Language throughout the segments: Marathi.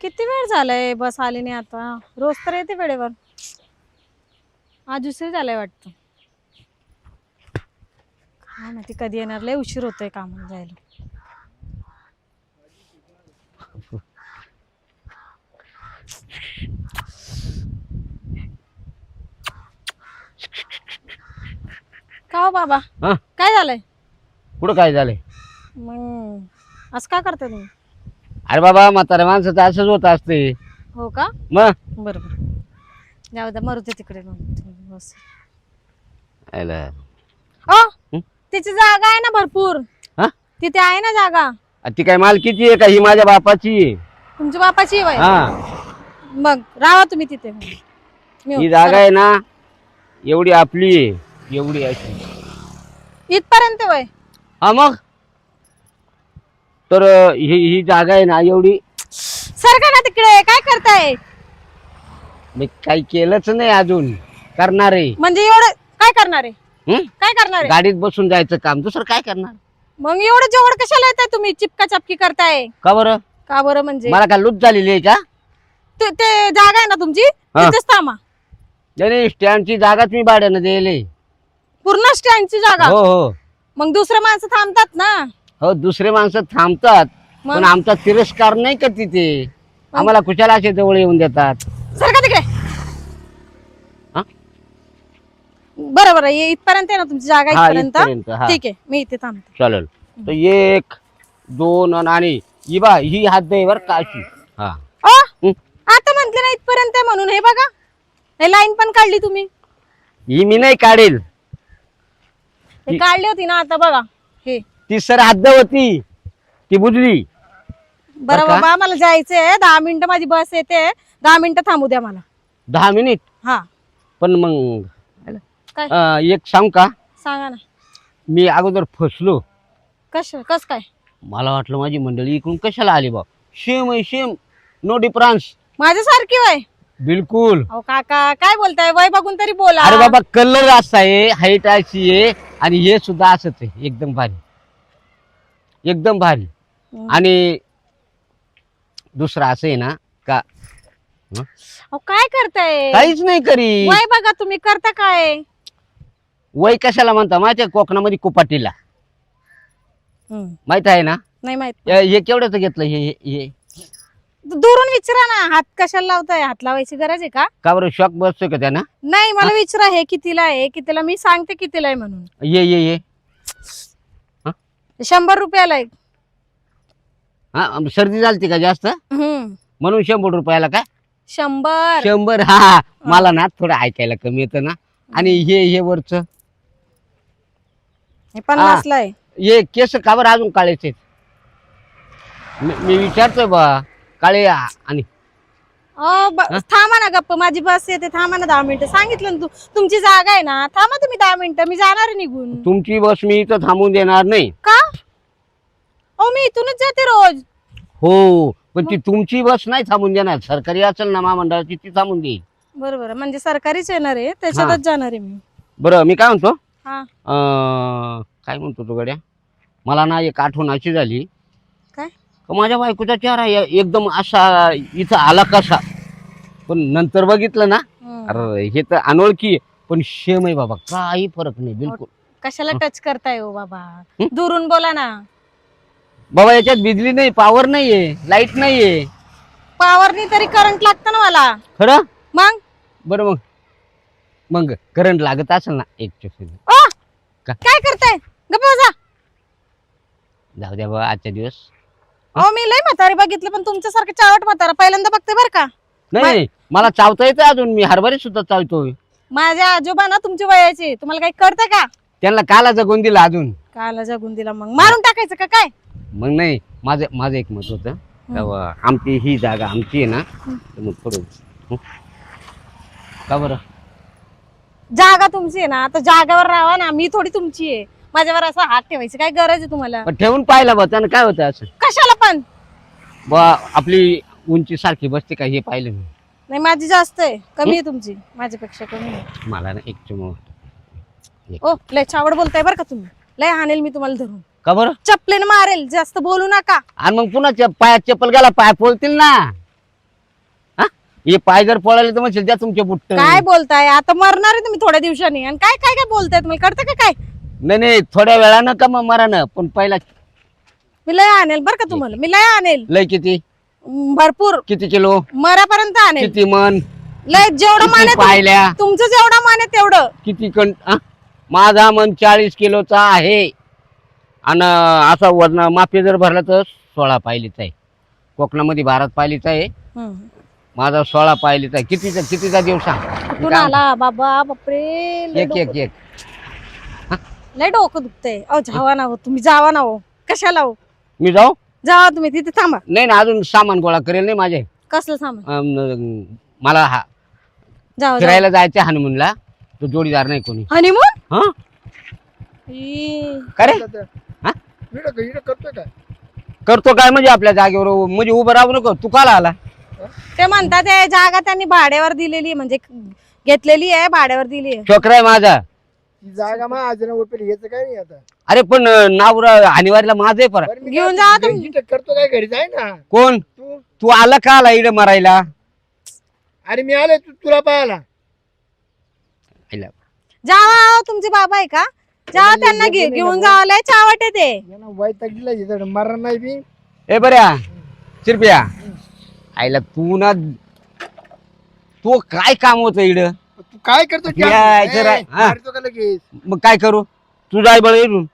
किती वेळ झालाय बस आली नाही आता? रोज तर येते वेळेवर. आज उशीर झालाय वाटतं. काय माहिती कधी येणार? लय उशीर होतोय कामाला जायला. का हो बाबा? हा? काय झालंय? कुठं काय झालंय? मग असं का करता तुम्ही? अरे बाबा म्हाताऱ्या माणसाचं असंच होत असते. हो का? मग? बरोबर. जाऊ द्या मरू दे तिकडे मग. बस. आयला. हं? तिची जागा आहे ना भरपूर. हा? तिथे आहे ना जागा. आ, ती काय मालकीची आहे का? ही माझ्या बापाची आहे. तुमच्या बापाची वय? हा. मग राहा तुम्ही तिथे मी ही. जागा आहे ना एवढी आपली आहे एवढी अशी. इथपर्यंत वय? हा मग? तर ही ही जागा आहे ना एवढी. सरका ना तिकडे काय करताय? मी काही केलंच नाही अजून. करणार आहे. म्हणजे एवढं काय करणार आहे? हं? काय करणार आहे? गाडीत बसून जायचं काम. दुसरं काय करणार? मग एवढं जेवढं कशाला येताय तुम्ही? चिपका चपकी करताय. का बरं? का बरं म्हणजे? मला काय लूट झालेली आहे का? ते ते जागा आहे ना तुमची? हा. तिथेच थांबा. नाही, नाही स्टँडची जागाच मी भाड्यानं दिली पूर्ण स्टँडची जागा? हो हो. मग दुसरे माणसं थांबतात ना? हो दुसरे माणसं थांबतात मग? पण आमचा तिरस्कार नाही का तिथे? आम्हाला कुशाला असे जवळ येऊन देतात. तिकडे? हा? बरं बरं ये इथपर्यंत आहे ना तुमची जागा हा, इथपर्यंत. इथपर्यंत, हा. ठीक आहे मी इथे थांबते. चालेल. तर एक दोन अन आणि. ही बा ही हात बर काशी हा. हं. आता म्हंटले ना इथपर्यंत आहे म्हणून हे बघा. हे लाईन पण काढली तुम्ही. ही मी नाही काढेल. हे काढली होती ना आता बघा. हे. ती सर हद्द होती. ती बुजली. बरं का? बाबा मला जायचंय. दहा मिनिटं माझी बस येते. दहा मिनिटं थांबू द्या मला. दहा मिनिट? हा. पण मग काय? अं, एक सांग का? सांगा ना. मी अगोदर फसलो. कश कस काय? मला वाटलं माझी मंडळी इकडून कशाला आली बा शेम आहे शेम नो डिफरन्स माझ्यासारखी वय. बिलकुल. अहो काका काय बोलताय? वय बघून तरी बोला. अरे बाबा कलर असा आहे हाईट अशी आहे आणि हे सुद्धा असंच आहे. एकदम भारी. एकदम भारी. आणि दुसरं असं आहे ना का? अहो काय करताय? काहीच नाही करी. वय बघा तुम्ही करता काय? वय कशाला म्हणता? माहिती कोकणामध्ये कुपाटीला. हम्म. माहीत आहे ना? नाही माहीत. हे हे केवढ्याच घेतलं हे हे- हे? दुरून विचारा ना हात कशाला लावताय? हात लावायची गरज आहे का? का बरं शॉक बसतोय का त्यांना? नाही मला विचारा हे कितीला आहे? कितीला मी सांगते कितीला आहे म्हणून. ये ये ये. शंभर रुपयाला आहे हा सर्दी झालती का जास्त? हम्म. म्हणून शंभर रुपयाला काय शंभर. शंभर हा मला ना थोडं ऐकायला कमी येतं ना. आणि हे हे वरच. हे पन्नासला आहे हे केस का बरं अजून काळेचे मी मी विचारतोय बा काळे आ- आणि अहो, ब- थांबा ना गप्प माझी बस येते थांबा ना दहा मिनिटं. सांगितलं ना तू तुमची जागा आहे ना थांबा तुम्ही दहा मिनिटं मी जाणार आहे निघून. तुमची बस मी इथं थांबून देणार नाही. का? अहो मी इथूनच जाते रोज. हो पण ती तुमची बस नाही थांबून देणार. सरकारी असेल ना महामंडळाची ती थांबून देईल. बरोबर म्हणजे सरकारीच येणार आहे त्याच्यातच जाणार आहे मी. बरं मी काय म्हणतो? हा. अं, काय म्हणतो तू गड्या? मला ना एक आठवण अशी झाली. माझ्या बायकोचा चेहरा ए- एकदम असा इथं आला कसा? पण नंतर बघितलं ना. अरे हे तर अनोळखी आहे, पण शेम आहे बाबा काही फरक नाही बिलकुल. कशाला टच करताय हो बाबा? दुरून बोला ना. बाबा याच्यात बिजली नाही पॉवर नाहीये लाइट नाहीये. पावरनी तरी करंट लागतं ना मला. खरं? मग? बरं मग. मग करंट लागत असेल ना एक ओ! का? काय करताय? गप्प जाऊ द्या बाबा आजच्या दिवस. अहो मी लय म्हातारी बघितलं पण तुमच्यासारखं चावट म्हातारा. पहिल्यांदा बघते बरं का. नाही नाही, मला चावता येतं अजून मी हरभरे सुद्धा चावतोय माझ्या आजोबा ना तुमच्या वयाचे तुम्हाला काही कळतं का? त्यांना काला जगून दिला अजून. काला जगून दिला मग. मारून टाकायचं का काय? मग नाही माझं माझं एक मत होतं. आमची ही जागा आमची आहे ना तर मग हं? का बरं? जागा तुमची आहे ना तर जागावर राहा ना मी थोडी तुमची आहे. माझ्यावर असा हात ठेवायची काय गरज आहे तुम्हाला? पण ठेवून पाहिलं बा त्यानं काय होतं असं? कशाला बा आपली उंची सारखी बसते का हे पाहिलं मी. नाही माझी जास्त आहे. कमी आहे तुमची. माझ्यापेक्षा कमी आहे. मला ना एक चुमो ओ लय चावड बोलताय बरं का तुम्ही. लय हाणेल मी तुम्हाला धरून. का बरं? चपलेन मारेल. जास्त बोलू नका. आणि मग पुन्हा चे- पायात चप्पल गेला पाय पोलतील ना. हे? पाय जर पळाले तर म्हणशील द्या तुमचे बुट्ट. काय बोलताय? आता मरणार आहे तुम्ही थोड्या दिवसांनी. आणि काय काय काय बोलताय तुम्ही करता का काय? नाही नाही थोड्या वेळानं का मग मरानं? पण पहिला मी लय आणेल बरं का तुम्हाला. मी लय आणेल. लय किती? भरपूर. किती किलो? मरापर्यंत आणेल. किती मन? लय जेवढं मान आहे तुम- तुमचं जेवढं मान आहे तेवढं. किती कण आ? माझा मन चाळीस किलोचा आहे. आणि असा वजन माफी जर भरला तर सोळा पायलीचा आहे. कोकणामध्ये भारत पायलीचा आहे. माझा सोळा पायलीचा आहे. कितीचा कितीचा देव सांग? कुठून आला? बाबा बापरे लय एक एक डोकं- एक. लय डोकं दुखतंय. अहो जावा ना हो. तुम्ही जावा ना हो. कशाला हो? मी जाऊ? जावा तुम्ही तिथे थांबा. नाही ना अजून सामान गोळा करेल नाही माझे. कसलं सामान? मला हा जावा फिरायला जायचं हनुमूनला तो जोडीदार नाही कोणी. हनीमून हा? ई, का रे? हा? इकडं इकडं करतोय काय करतो काय म्हणजे आपल्या जागेवर? म्हणजे उभं राहू नको तू काला आला? ते म्हणतात जागा त्यांनी भाड्यावर दिलेली आहे, म्हणजे घेतलेली आहे भाड्यावर दिली आहे. छोकरा आहे माझा. जागा मग आज उपयोग घ्यायचं काय नाही आता. अरे पण अं, नाव हानिवारीला माझं आहे परत. बरं मी घेऊन काय- जा तुम्ही. इथं करतो काय घरी जाय ना? कोण? तू? तू आला का आला इकडे मरायला? अरे मी आले तू तुला पाहायला. आयला. जावा तुमचे बाबा आहे का? जावा त्यांना घे घेऊन जावा लय चावट आहे ते. यांना दिला मरण नाही बी ए बऱ्या. चिरप्या आईला तू ना तू काय काम होत इड तू काय करतो हा. मारतो का लगेच? मग काय करू? तू जाय बळ इकडून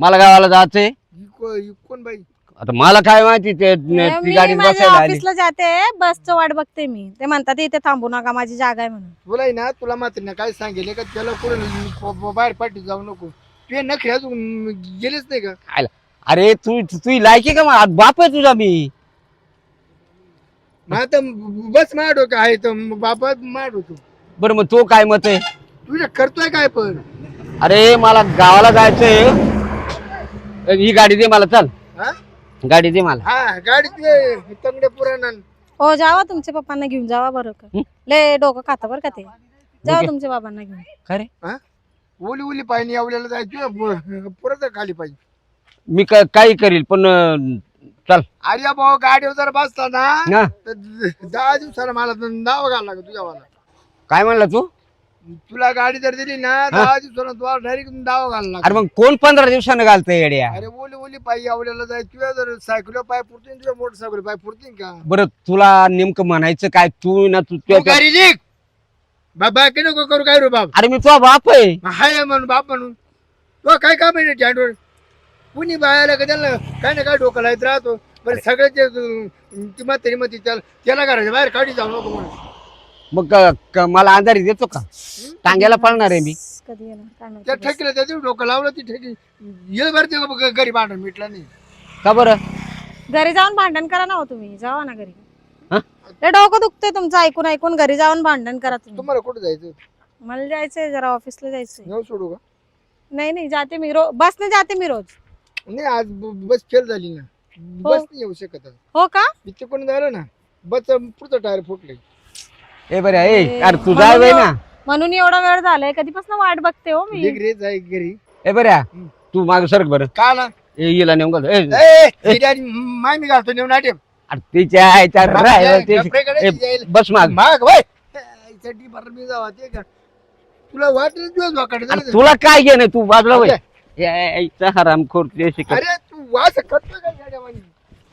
मला गावाला जायचंय. ही को- ही कोण बाई? आता मला काय माहिती ते ती मी गाडी माझ्या बसायला आली. ऑफिसला जाते बसचं वाट बघते मी. ते म्हणतात इथे थांबू नका माझी जागा आहे म्हणून. तुला आहे ना तुला मात्र ना काय सांगेल का त्याला कुठं बाहेर पाठी जाऊ नको. तू नखरे अजून गेलेच नाही का. अरे तू तू लायकी का मग बाप आहे तुझा मी. मग आता बस माड डोकं आहे तर बाबा माड होतो बरं मग तो काय मत आहे? तुझ्या करतोय काय पण? अरे मला गावाला जायचंय. ही गाडी दे मला चल. हा? गाडी दे मला. हा गाडीत तंगडे पुराण हो जावा तुमच्या पप्पांना घेऊन जावा बरं का? लय डोकं खाता बरं का ते. जावा. तुमच्या बाबांना घेऊन. काय रे? हा? ओली ओली पाहिजे आवल्याला जायचं. पुरत खाली पाहिजे मी का- काही करील पण अं, चल. अरे भाऊ गाडीवर जर बसला ना ना तर दहा दिवसाला मला नाव घाला तुझ्या मला काय म्हणला तू? तुला गाडी जर दिली ना दहा दिवसाला तुला डायरेक्ट दावा घालला अरे मग कोण पंधरा दिवसानं घालतंय येड्या? अरे ओली ओली पायी आवल्याला जाय तुझ्या जर सायकल पाय पुरतील तुझ्या मोटरसायकल पाय पुरतील का? बरं तुला नेमकं म्हणायचं काय? तू ना तू तू गाडी निघ! बाबा की नको करू काय रे बाप? अरे मी तुझा बाप आहे. हाय म्हणून बाप म्हणून. तो काय काम आहे स्टँडवर कुणी बायाला का त्याला काय ना काय डोकं लायत राहतो? बरं सगळ्याचे ती म्हातारी मग त्याला त्याला घराच्या बाहेर काढी जाऊ नको म्हणून. मग क- क- मला आजारी देतो का? टांग्याला पळणार आहे मी. कधी येणार? काय माहिती. त्या ठेकीला त्या दिवशी डोकं लावलं ती ठेकी ये बरं ते घरी भांडण मिटलं नाही. का बरं? घरी जाऊन भांडण करा ना हो तुम्ही. जावा ना घरी. हा? लय डोकं दुखतंय तुमचं ऐकून ऐकून. घरी जाऊन भांडण करा तुम्ही. तुम्हाला कुठं जायचं? मला जायचंय जरा ऑफिसला जायचंय. सोडू का? नाही नाही जाते मी रोज बसने जाते मी रोज. नाही आज ब- बस फेल झाली ना. बस नाही येऊ शकत आज. हो का? मी तिकडून झालं ना बस पुढचं टायर फुटले ए बरं ए ए, अरे तू जाय बाई ना. म्हणून एवढा वेळ झालाय. कधीपासून वाट बघते हो मी. डिग्री जाय घरी. ए बऱ्या तू माग सरक बरं. का ना? ए हिला नेऊन घाल. ए, ए, हिरी आणि माय मी घालतो नेऊन आटे अरे तिच्या आईच्या राहिलं रे, ते- ए. बस माग. माग वयसाठी बरं मी जावा ते का? तुला वाटलं दिवस वाकडे अरे तुला काय घेणं तू बाजूला वय यायचा हराम खोरते शिकत अरे तू वास करतोय का गाड्यावानी?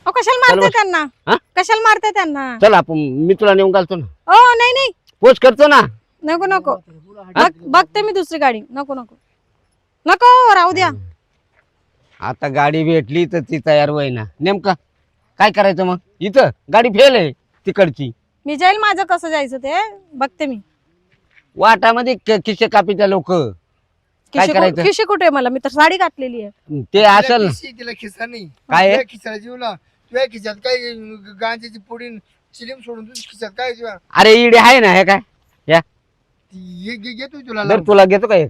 अहो कशाला मारते बस. त्यांना? हा? कशाला मारते त्यांना? चल आपण मी तुला नेऊन घालतो ना. ओ नाही नाही. पोच करतो ना. नको नको. बघ- बघते मी दुसरी गाडी. नको नको. नको राहू द्या. आता गाडी भेटली तर ती तयार होई ना. नेमका काय करायचं मग? इथं गाडी फेल आहे तिकडची. मी जाईल माझं कसं जायचं ते? बघते मी. वाटामध्ये क- खिशे कापीच्या लोक. काय खिशी करायचं? कु- खिशी कुठे आहे मला? मी तर साडी घातलेली आहे. ते असेल तिला खिसा नाही. काय आहे? खिसाला जीवला तुझ्या खिशात काय गांजाची पुडी चिलीम सोडून तुझ्या खिशात काय अरे इडे आहे ना हे काय? या. घे- घेतो तुला लावून. तुला घेतो का एक?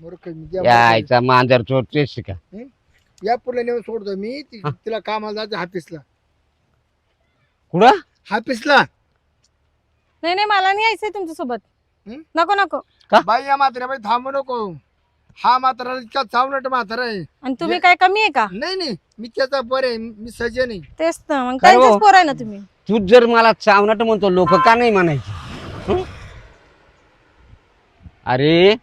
मूर्ख मी या. आईचा मांजर चोर तेच हं? या पुढला नेऊन सोडतो मी ती- तिला कामाला जायचं हाफिसला. कुठं? हाफिसला. नाही नाही मला नाही यायचंय तुमच्यासोबत हं? नको नको. बाई या म्हाताऱ्या बाई थांबू नको. हा म्हातारा इतका चावनट म्हातारा आहे. आणि तुम्ही काय कमी आहे का? नाही नाही. मी त्याचा बरे मी सजन आहे. तेच ना मग काय हो? त्यांचेच पोर आहे ना तुम्ही. तूच जर मला चावनाट म्हणतो लोक का नाही म्हणायचे? हं? अरे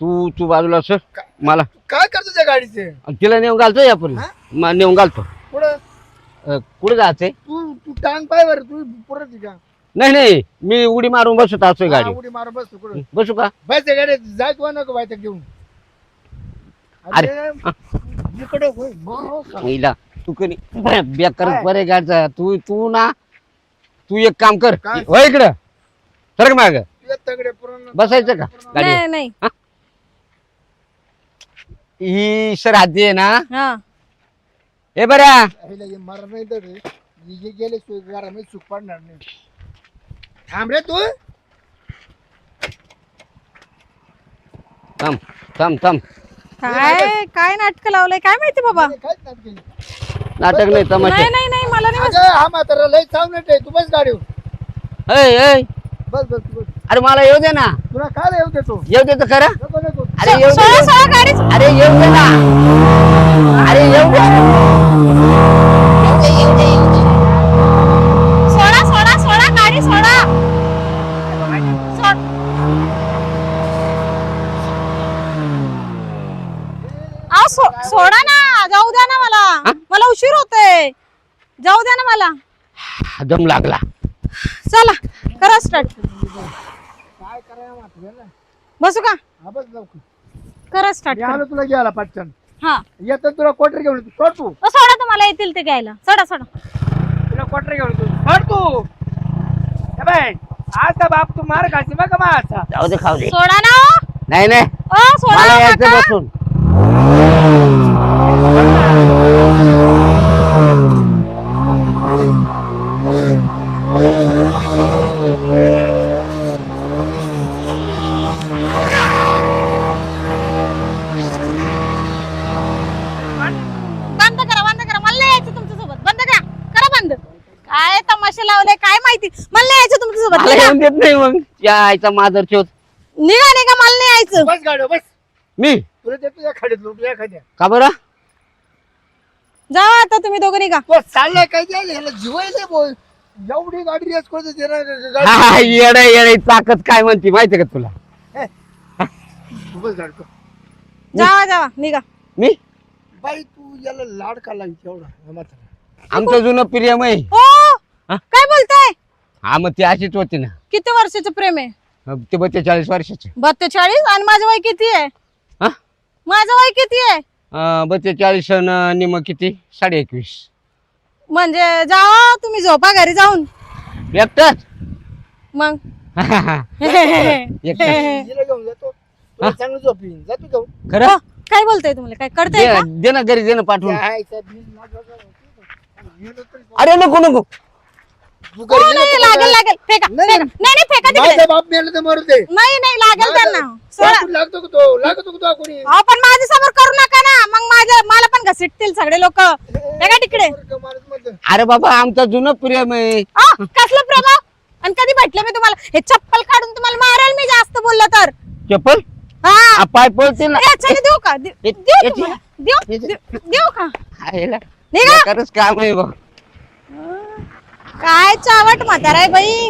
तू तू बाजूला सर. मला. काय करतो त्या गाडीचे? तिला नेऊन घालतो यापूर्वी म- नेऊन घालतो. पुढं? अ, कुठे जायचंय? तू तू टांग पाय बरं. तू पुरत का? नाही नाही. मी उडी मारून बसत असतोय हा, गाडी. उडी मार बस तू कुठं? बसू का? बस त्या गाडीत. जाय तू नको बाय घेऊन. अरे, इकडे होय बरं का? हिला तू कधी बेकार काय? बरे गाडचा तू तू ना तू एक काम कर. काय? हो इकडं. सर माग. तुझ्या तगडे पुरण बसायचं का? गाडी नाही नाही. ही? सर आधी आहे ना? हा. हे बऱ्या मरण नाही तर रे. हे जे गेले घरामध्ये सुख पडणार नाही. थांब रे तू. थांब थांब थांब. काय? काय नाटक लावलंय? काय माहिती बाबा? काहीच नाही. नाटक नाही तमाशा. नाही नाही नाही मला नाही अगं, हा म्हातारा लय आहे तू बस गाडीवर. ऐ ऐ. बस बस तू बस. अरे मला येऊ दे ना. तुला काय येऊ देतो येऊ दे तर खरं. नको नको. अरे येऊ दे. सोळा सोळा गाडी अरे येऊ दे ना. अरे येऊ दे. सोडा सोडा सोडा गाडी सोडा सोड अहो, सो- सोडा ना जाऊ द्या ना मला मला उशीर होतोय जाऊ द्या ना मला. दम लागला. चला करा स्टार्ट काय करायला? बसू का? हा बस लवकर. करा स्टार्ट मी आलो तुला घ्यायला पटकन. हा. येतात तुला क्वार्टर घेऊन येतो. सोड तू. अ, सोडा तुम्हाला येतील ते घ्यायला. सोडा सोडा. तुला क्वार्टर घेऊन येतो. सोड तू. ए बाई, आता बाप तू मार खायची बघ माझा जाऊ दे खाऊ दे. सोडा ना. नाही नाही. अ, सोडा मला यायचं काका. बसून. बंद करा बंद करा. मला नाही यायचं तुमच्यासोबत बंद करा. करा बंद. काय तमाशा लावले काय माहिती? मला नाही यायचं तुमच्यासोबत मला निघा. येऊन देत नाही मग. या आईचा मादर चोत निघा निघा. मला नाही यायचं. बस गाडी बस. मी? तुला देतो या खाडीत तुझ्या खाद्या का बरं? जा आता तुम्ही दोघं निघा. तो चाललाय काय द्यायला याला जिवायला बोल. एवढी गाडी रेस करतो ते ना गाडी हा येडा येडा ताकद काय म्हणते माहिती का तुला? तू बस. जावा जावा निघा. मी? बाई तू याला लाड का लागली एवढा हा म्हातारा. आमचं जुनं प्रियम आहे. ओ हा? काय बोलताय? हा मग ती अशीच होती ना. किती वर्षाचं प्रेम आहे? ते बत्तेचाळीस वर्षाचे. बत्तेचाळीस आणि माझं वय किती आहे? हा? माझं वय किती आहे? बत्तेचाळीस आणि निम किती? साडे एकवीस. म्हणजे जावा तुम्ही झोपा घरी जाऊन. एकटाच मग. एकटाच हिला घेऊन जातो तुला चांगलं झोपीन. जातो घेऊन. खरं? हो, काय बोलताय तुम्हाला? काय कळतंय का? दे दे ना घरी दे ना पाठवून. माझा. गेलो तरी अरे नको नको. हो, नाही गेला तर लागेल लागेल. फेका. नाही, फेका. नाही नाही फेका तिकडे. माझा बाप मेला तर मरू दे. नाही नाही लागेल त्यांना. सोडा. लागतो लागतो का तो? लागतो का तो कोणी? अहो पण माझ्यासमोर करू नका ना. मग माझ्या मला पण घसीटतील सगळे लोक. का तिकडे. मारत. अरे बाबा आमचं जुनं प्रेम आहे. अ, कसलं प्रभाव आणि कधी भेटले मी तुम्हाला? हे चप्पल काढून तुम्हाला मारेल मी जास्त बोललं तर. चप्पल? हा. आ, पाय पळते ना. देऊ का? दे- देऊ याची- तुम्हाला. देऊ देऊ देऊ का? निघा. बेकारच काम आहे बघ. काय चावट म्हातारा आहे बाई?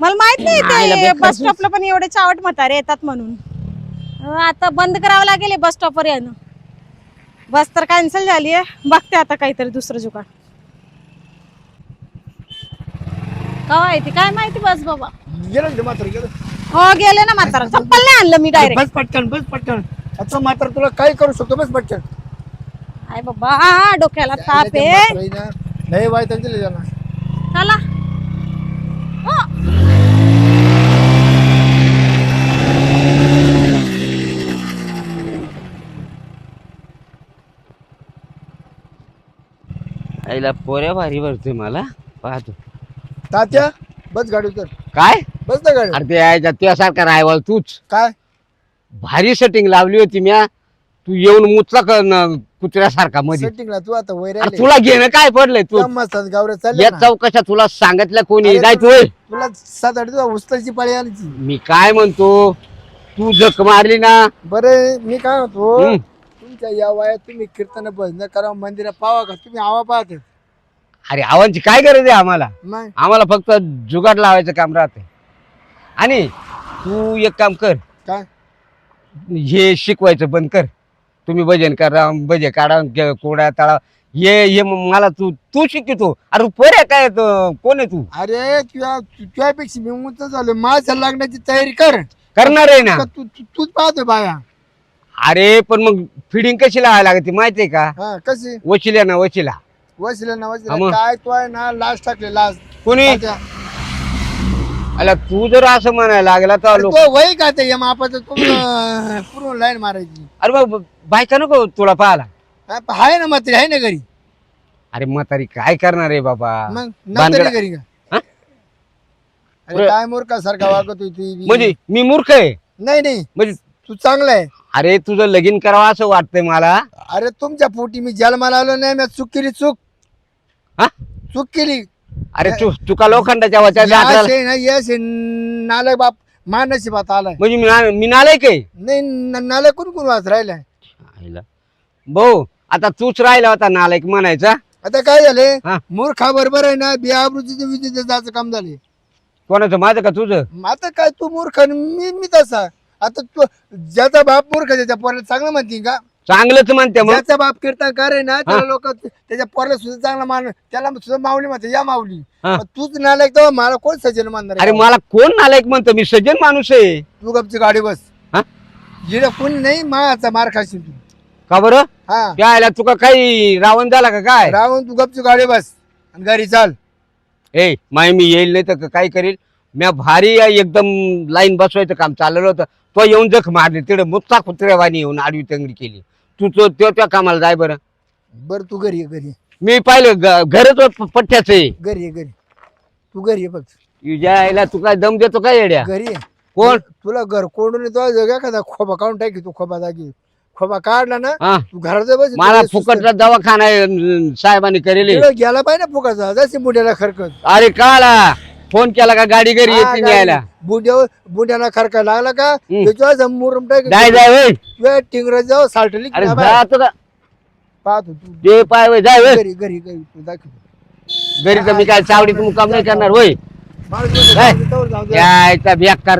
मला माहीत नाही ते बस स्टॉपला पण एवढे चावट म्हातारे येतात म्हणून. आता बंद करावं लागेल बस स्टॉपवर यानं बस तर कॅन्सल झाली आहे. बघते आता काहीतरी दुसरं जुगाड. कवा येते काय माहिती बस बाबा? गेलं मात्र गेलं. हो गेले ना म्हातारा. चप्पल नाही आणलं मी डायरेक्ट बस पटकन बस पटकन. आता मात्र तुला काय करू शकतो बस पटकन. आय बाबा डोक्याला ताप आहे. वाईट दिले त्याला चला. आईला पोऱ्या भारी भरते मला. पाहतो. तात्या बस गाडी उतर काय? बस ना गाडी अरे ते यायचा त्यासारखा रायवाल तूच. काय? भारी सेटिंग लावली होती म्या. तू येऊन मुचला का न- कुत्र्यासारखा मध्ये सेटिंगला तू आता वैर अरे तुला घेणं काय पडलंय तू? गावरे चालले या ना. चौकशा तुला सांगितलं कोणी? अरे जायचं होय. तुला सात आठ दिवस उचलायची पाळी आणायची. मी काय म्हणतो? तू जक मारली ना. बरं मी काय म्हणतो? हम्म. तुमच्या या वयात तुम्ही कीर्तन भजन करा मंदिरात पावा का? तुम्ही आवा पाहत. अरे आवांची काय गरज आहे आम्हाला? मग? आम्हाला फक्त जुगाड लावायचं काम राहते आणि तू एक काम कर. काय? हे शिकवायचं बंद कर. तुम्ही भजन करा भजे काढा ग- कोड्या तळा. हे म- मला तू तू शिकतो अरे पोऱ्या काय तो- कोण आहे तू? अरे तुझ्या तुझ्यापेक्षा मी उंच झालो. माझ्या लग्नाची तयारी कर. करणार आहे ना? का तू तू- तूच पाहतो बाया. अरे पण मग फिडिंग कशी लावायला लागते माहितीये का? हा कशी? वशिल्या ना वशिला. वसले ना हा वसले मग. काय तो आहे ना लास्ट टाकले लास्ट कोणी? अला तू जर असं म्हणायला लागला तर लोक तो वय का ते या मापाचं? पूर्ण लाईन मारायची. अरे मग बायका नको तुला पाहायला. हा, आहे ना मात्र आहे ना घरी. अरे म्हातारी काय करणार आहे बाबा? मग भानगड- घरी का? हा? अरे काय मूर्खासारखा वागत होती म्हणजे मी मूर्ख आहे? नाही नाही. म्हणजे तू चांगला आहे. अरे तुझं लगीन करावं असं वाटतंय मला. अरे तुमच्या पोटी मी जन्माला आलो नाही मी चूक केली चूक. हा? चूक केली. अरे तू तुका लोखंडाच्या वच्याच्या हाताला आहे यश आहे नालक बाप मानसीबात आलाय. म्हणजे मी ना- मी नालाय काय? नाही न- नालक कोण कोण वाच राहिलाय? भाऊ आता तूच राहिला होता नालायक म्हणायचा. आता काय झाले? हा. मूर्खा बरोबर आहे ना विजेचं जायचं काम झाले. कोणाचं? माझं का तुझं? आता काय तू मूर्ख आणि मी मी तसा. आता तू ज्याचा बाप मूर्ख आहे, त्याच्या पोराला चांगलं म्हणते का? चांगलंच म्हणते मग. ज्याचा बाप कीर्तनकार आहे ना त्याला लोक त्याच्या पोराला सुद्धा चांगला मान त्याला सुद्धा माऊली म्हणते या माऊली. हा. मग तूच नालायक तेव्हा मला कोण सज्जन मानणार अरे? मला कोण नालायक म्हणतो? मी सज्जन माणूस आहे. तू गपची गाडी बस. हा? जिडे कोणी नाही माचा मार खाशील तू. का बरं? हा. यायला तुका काही रावण झाला का काय? राहून तू गपची गाडी बस आणि घरी चाल. ए माय मी येईल नाही तर काय करील? म्या भारी एकदम लाईन बसवायचं काम चाललेलं होतं. तो येऊन जख मारली तिकडे मुत्ता कुत्र्यावानी येऊन आडवी तंगडी केली. तू तो त्यो त्या कामाला जाय बरं. बर तू घरी ये घरी ये. मी पाहिलं ग- घरच पठ्ठ्याच आहे. घरी ये घरी तू घरी ये फक्त. तुझ्या आईला तू काय दम देतो काय येड्या? घरी ये. कोण? तुला घर कोंडून येतो जगा एखादा खोबा काढून टाकी तू खोबा जागी. खोबा काढला ना हा. तू घरात बस मला फुकटचा दवाखाना आहे, अं, साहेबांनी करेल. गेला पाहिजे ना फुकाचा जशी बुड्याला खरकत. अरे काला फोन केला का गाडी घरी येते न्यायला बुड्यावर बुड्याला खरका लागला का. त्याच्यावर मुरम जाय टिंगरात जाऊ साल्टली अरे जातो का पाहतो तू. ते पाय जाय घरी घरी घरी तू दाखव. घरी तर मी काय चावडीत मुकाम नाही करणार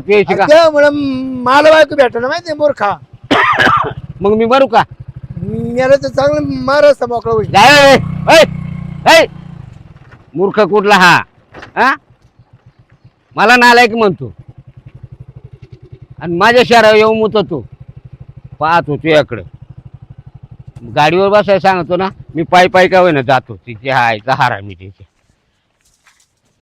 पेशी का? त्यामुळे मला बायको भेटलं माहिती मूर्खा. मग मी मरू का? मला तर चांगलं मारस मोकळा होईल. जाय. मूर्ख कुठला हा? हा? मला नालायक म्हणतो. आणि माझ्या शहरावर येऊन मुत तू होतो याकडं गाडीवर बसायला सांगतो ना मी पायी पायी का होईना जातो. तिथे हायचा हारा मी तिथे.